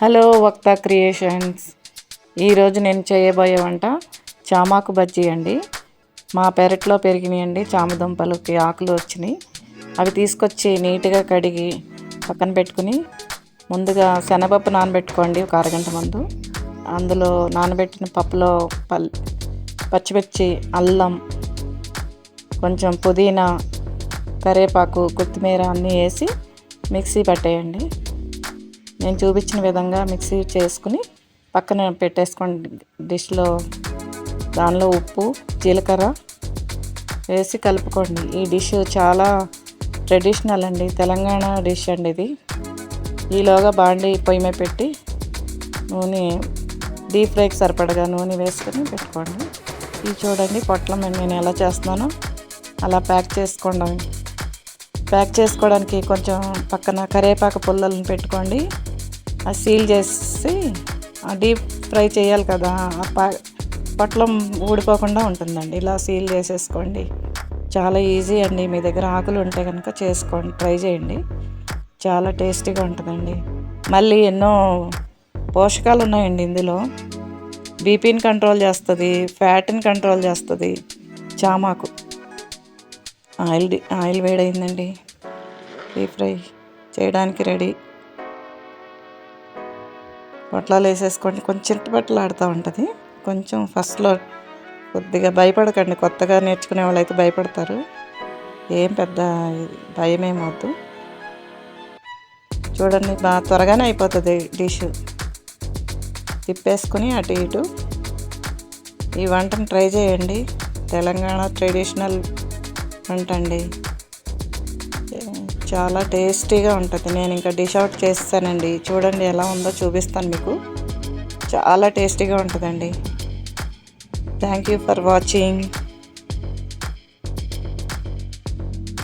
Hello వక్తా creations. ఈరోజు నేను చేయబోయే వంట చామాకు బజ్జీ అండి. మా పెరట్లో పెరిగినాయండి చామదుంపలకి ఆకులు వచ్చినాయి. అవి తీసుకొచ్చి నీట్గా కడిగి పక్కన పెట్టుకుని ముందుగా శనగపప్పు నానబెట్టుకోండి ఒక అరగంట ముందు. అందులో నానబెట్టిన పప్పులో పల్ పచ్చిమిర్చి అల్లం కొంచెం పుదీనా కరివేపాకు కొత్తిమీర అన్నీ వేసి మిక్సీ పట్టేయండి. నేను చూపించిన విధంగా మిక్సీ చేసుకుని పక్కన పెట్టేసుకోండి డిష్లో. దానిలో ఉప్పు జీలకర్ర వేసి కలుపుకోండి. ఈ డిష్ చాలా ట్రెడిషనల్ అండి. తెలంగాణ డిష్ అండి ఇది. ఈలోగా బాండి పొయ్యి మీద పెట్టి నూనె డీప్ ఫ్రైకి సరిపడగా నూనె వేసుకొని పెట్టుకోండి. ఇది చూడండి పొట్లం నేను ఎలా చేస్తున్నానో. అలా ప్యాక్ చేసుకోండి. ప్యాక్ చేసుకోవడానికి కొంచెం పక్కన కరివేపాకు పుల్లలను పెట్టుకోండి. అది సీల్ చేసి డీప్ ఫ్రై చేయాలి కదా ఆ ప పొట్లం ఊడిపోకుండా ఉంటుందండి. ఇలా సీల్ చేసేసుకోండి. చాలా ఈజీ అండి. మీ దగ్గర ఆకులు ఉంటే కనుక చేసుకోండి. ట్రై చేయండి. చాలా టేస్టీగా ఉంటుందండి. మళ్ళీ ఎన్నో పోషకాలు ఉన్నాయండి ఇందులో. బీపీని కంట్రోల్ చేస్తుంది ఫ్యాట్ని కంట్రోల్ చేస్తుంది చామాకు. ఆయిల్ ఆయిల్ వేడైందండి డీప్ ఫ్రై చేయడానికి రెడీ. పొట్లాలు వేసేసుకోండి కొంచెం చిట్టుపట్లు ఆడుతూ ఉంటుంది. కొంచెం ఫస్ట్లో కొద్దిగా భయపడకండి. కొత్తగా నేర్చుకునే వాళ్ళు అయితే భయపడతారు. ఏం పెద్ద భయం ఏమవుద్దు చూడండి బాగా త్వరగానే అయిపోతుంది డిష్. తిప్పేసుకుని అటు ఇటు. ఈ వంటను ట్రై చేయండి. తెలంగాణ ట్రెడిషనల్ వంట అండి. చాలా టేస్టీగా ఉంటుంది. నేను ఇంకా డిష్ అవుట్ చేస్తానండి. చూడండి ఎలా ఉందో చూపిస్తాను మీకు. చాలా టేస్టీగా ఉంటుందండి. Thank you for watching